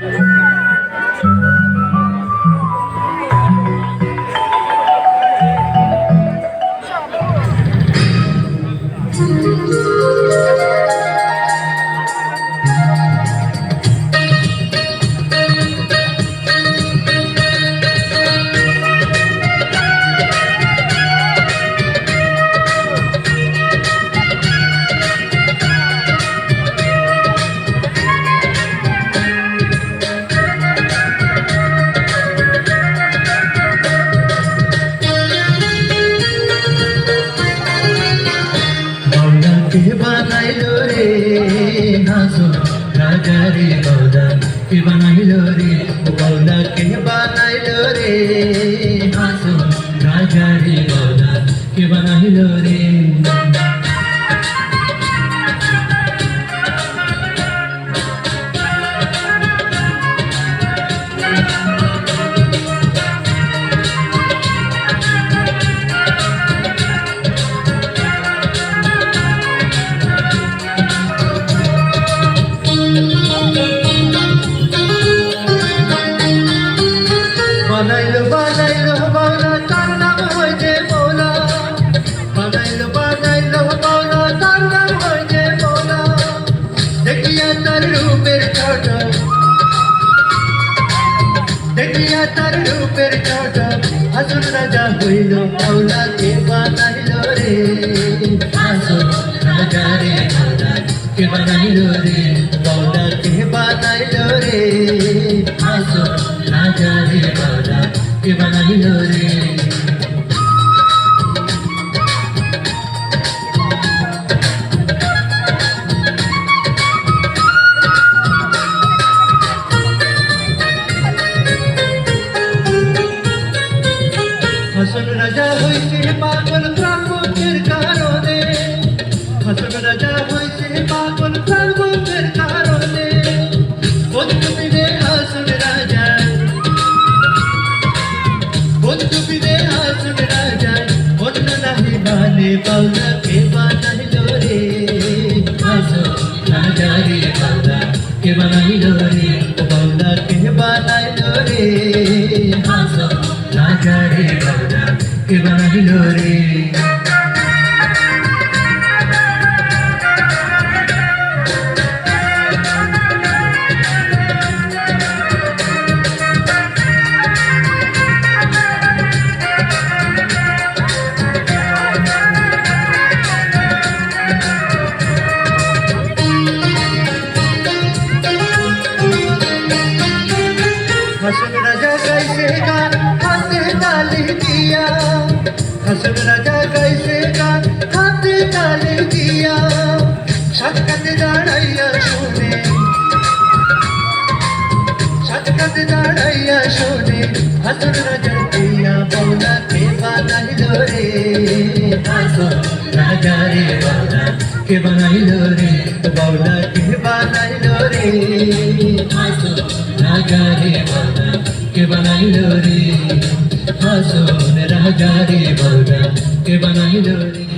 Música বানাইলো রে হাসো রাজা রে বাউলা কে বানাইলো রে বাউলাকে বানাইলো রে হাসো রাজা রে কে বানাইলো তার রূপের চটা হাসুর রাজা হইল বাউলা কে বানাইল রে। হাসুর রাজা রে কে বানাইল রে বাউলা কে বানাইল রে। হাসুর রাজা রে বাউলা কে বানাইল রে। হাসন রাজা হইছে পাগল প্রাণবন্ধের কারণে। বন্ধু বিদে হাসন রাজা। বন্ধু বিদে হাসন রাজা। অন্য নাহি মানে বাউলা কে বানাইল রে? হাসন রাজা রে বাউলা কে বানাইল রে? বাউলা কে বানাইল রে? হাসন রাজা রে বাউলা কে বানাইল রে? दिया हसन राजा कैसे गान हाथे ताली दिया शतकत दाड़ैया सोने शतकत दाड़ैया सोने हसन राजा दिया बौला के बनाइलो रे हसन राजा रे बौला के बनाइलो रे बौला के बनाइलो रे हसन राजा रे बौला के बनाइलो रे হাসন রাজা রে মৌরা কে বানাইল রে